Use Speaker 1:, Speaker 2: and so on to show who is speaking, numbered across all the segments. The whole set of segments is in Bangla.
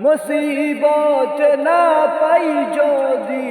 Speaker 1: মুসিবত না পাই যদি,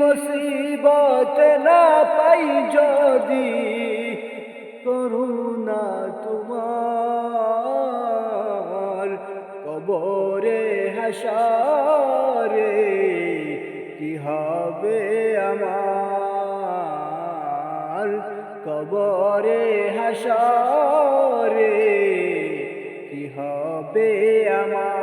Speaker 1: মুসিবত না পাই যদি, করুণা তোমার কবরে হাসরে, কি হবে আমার কবরে হাসরে? হবে আমার